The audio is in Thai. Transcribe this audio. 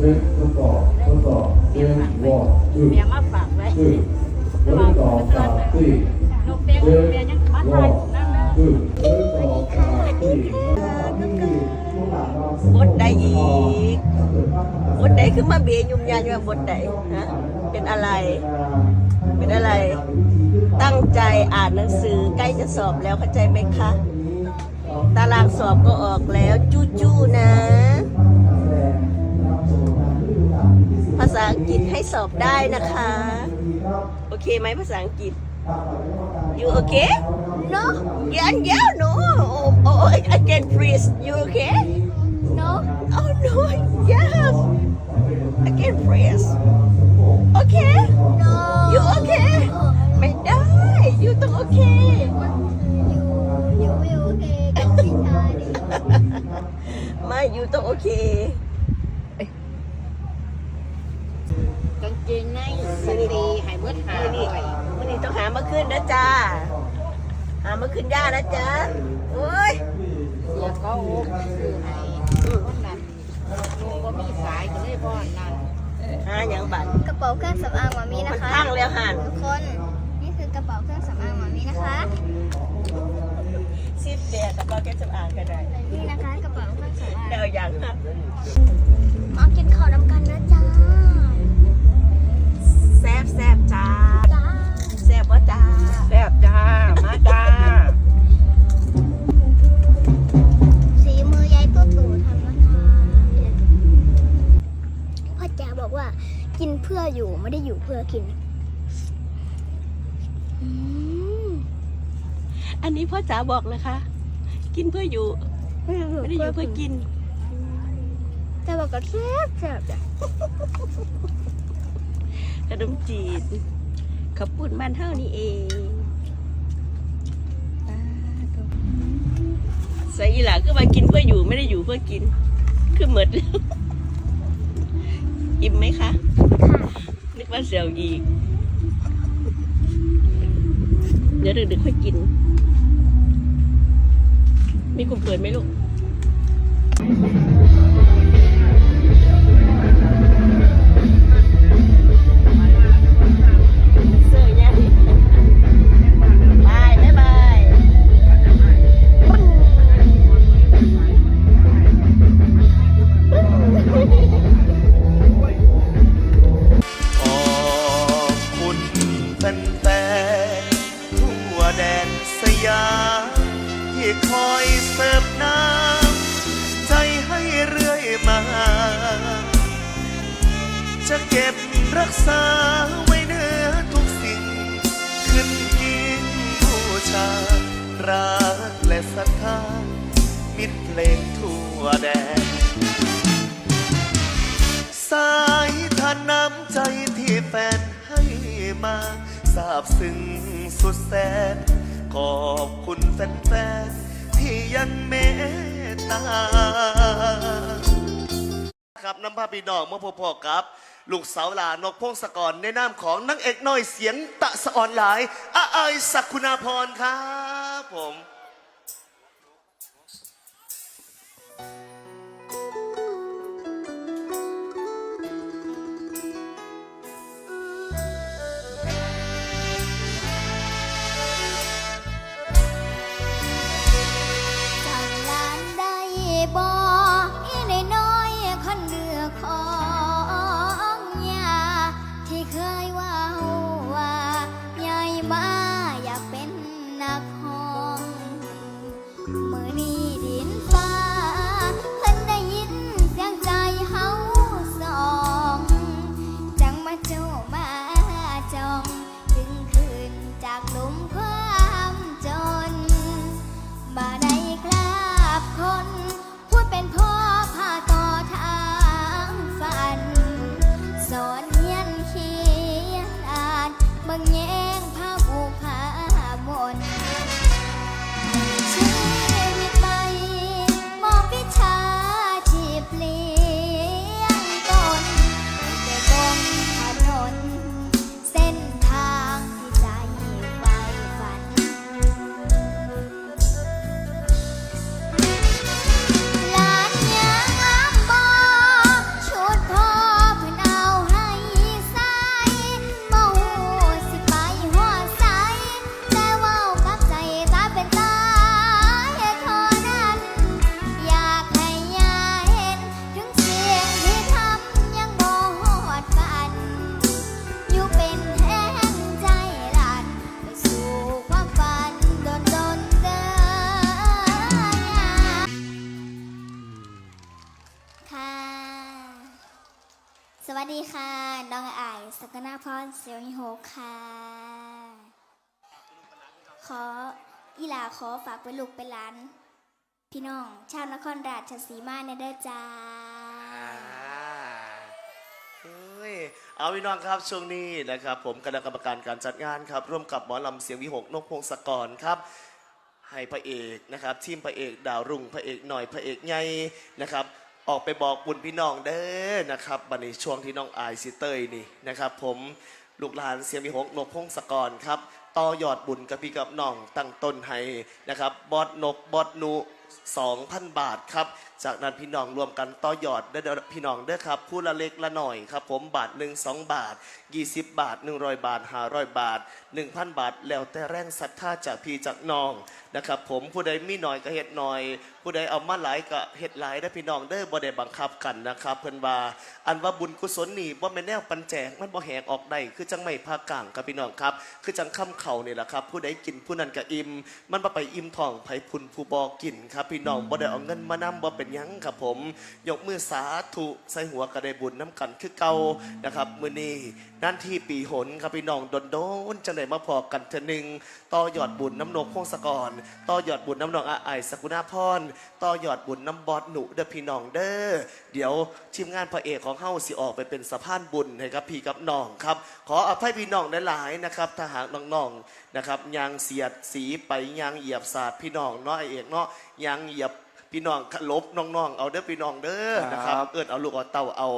เช็คทดสอบทดสอบเช็ควอร์ชื่อเมียมาฝากไว้ชื่อทดสอบสามสี่เปียกเช็กเปียกยังวทาอนร์นั่นนะชื่อทดสอบสามสี่บทใดอีกบทใดคือมาเบียยุ่มยากอยู่ว่าบทใดฮะเป็นอะไร เป็นอะไร ตั้งใจอ่านหนังสือใกล้จะสอบแล้วเข้าใจไหมคะ ตารางสอบก็ออกแล้วจู้ๆนะ ภาษาอังกฤษให้สอบได้นะคะ โอเคไหมภาษาอังกฤษ you okay no yeah yeah no oh, oh I can freeze you okay No. oh no yes I can freeze okay No. you okay ไม่ได้ you ต้องโอเค You you will okay กับพี่ชายดิไม่ you ต้องโอเค กางเกงในสตรีให้เมื่อหา มื่อ ห นี้ น่อย มื่อนี้ต้องหามาขึ้นนะจ้าหามาขึ้นย่านะจ๊ะโอ้ยเสียก็โอ้คือให้คนนั้นลุงก็มีสายก็เลยพ่อนั่นหาอย่างบัตรกระเป๋าเครื่องสำอางหมามีมันะนคะพังแล้วหันทุกคน นี่คือกระเป๋าเครื่องสำอางหมามีนะคะ ซิดแดดแต่ก็แค่จะอ่านก็ได้นี่นะคะกระเป๋าเครื่องสำอางเดี๋ยวอย่างหักมากินข้าวน้ำกันนะจ้า จ๋าบอกว่ากินเพื่ออยู่ไม่ได้อยู่เพื่อกินอืมอันนี้พ่อจ๋าบอกนะคะ กินเพื่ออยู่ไม่ได้อยู่เพื่อกินแต่บอกก็แซ่บแซ่บจ้ะขนมจีนขับปุ่นบ้านเท่านี้เองอ่าตัวใส่อีหล่าคือมากินเพื่ออยู่ไม่ได้อยู่เพื่อกิน คือหมด อิ่มไหมคะ นึกว่าเสียวอีก เดี๋ยวดึกๆค่อยกิน มีกลุ่มเปิดไหมลูก คอยเสิร์ฟน้ำใจให้เรื่อยมา จะเก็บรักษาไว้เนื้อทุกสิ่ง ขึ้นยิ่งบูชา รักและศรัทธามิตรเพลงทั่วแดน สายทานน้ำใจที่แฟนให้มาซาบซึ้งสุดแสนขอบคุณ แฟนๆที่ยังเมตตา ครับน้ำพาพี่น้องเมื่อพบพอกับ ลูกสาวหลานกพงศกรในนามของนังเอกน้อยเสียงตะสะออนหลายอาอายศักคุณาพรครับผม วัสดีค่ะ น้องอายสักนาพรเสียวนิโฮค่ะ ขออีหลาขอฝากไปลูกไปหลาน พี่น้อง ชาวนครราชสีมาในเด้อจ้าเอ้ยเอาพี่น้องครับช่วงนี้นะครับ ผมคณะกรรมการการจัดงานครับ ร่วมกับหมอลำเสียงวิหกนกพงศกรครับให้พระเอกนะครับทีมพระเอกดาวรุ่งพระเอกหน่อยพระเอกใหญ่นะครับ ออกไปบอกบุญพี่น้องเด้อนะครับบันนี้ช่วงที่น้องอายซิเตยนี่นะครับ ผมลูกหลานเสียงมีหกนกพงศกรครับต่อยอดบุญกับพี่กับน้องตั้งต้นให้นะครับ บอดนกบอดนู 2,000 บาทครับ จากนั้นพี่น้องรวมกันต่อยอดได้พี่น้องเด้อครับผู้ละเล็กละหน่อยครับ ผมบาทหนึ่งสองบาท 20 บาท 100 บาท 500 บาท 1,000 บาท แล้วแต่แรงศรัทธาจากพี่จากน้องนะครับผมผู้ใดมีหน่อยก็เฮ็ดหน่อย ผู้ใดเอามาหลายก็เฮ็ดหลายได้พี่น้องเด้อบ่ได้บังคับกันนะครับ เพิ่นว่าอันว่าบุญกุศลนี่บ่แม่นแนวปันแจกมันบ่แหกออกได้คือจังไม่ภาคกลางครับพี่น้องครับ คือจังค่ำเข่านี่แหละครับ ผู้ใดกินผู้นั้นก็อิ่มมันบ่ไปอิ่มท้องไผพุนผู้บ่กินครับพี่น้องบ่ได้เอาเงินมานำบ่เป็นหยังครับผม ยกมือสาธุใส่หัวก็ได้บุญน้ำกันคือเก่านะครับมื้อนี้นั่นที่ปีหนครับพี่น้องโดนๆจังได๋มาพอกันเทื่อหนึงต่อยอดบุญน้ำนกพงศกรต่อยอดบุญน้ำนองอาไอายสกุณาพรต่อยอดบุญน้ำบอดหนูเด้อพี่น้องเด้อเดี๋ยวทีมงานพระเอกของเฮาสิออกไปเป็นสะพานบุญให้กับพี่กับน้องครับ ขออภัยพี่น้องหลายๆนะครับถ้าหากน้องๆนะครับยางเสียดสีไปยางเหยียบศาสตร์พี่น้องเนาะไอเอกเนาะ ยางเหยียบพี่น้องลบน้องๆ เอาเด้อพี่น้องเด้อนะครับ เอิ้นเอาลูกเอาเต้าเอา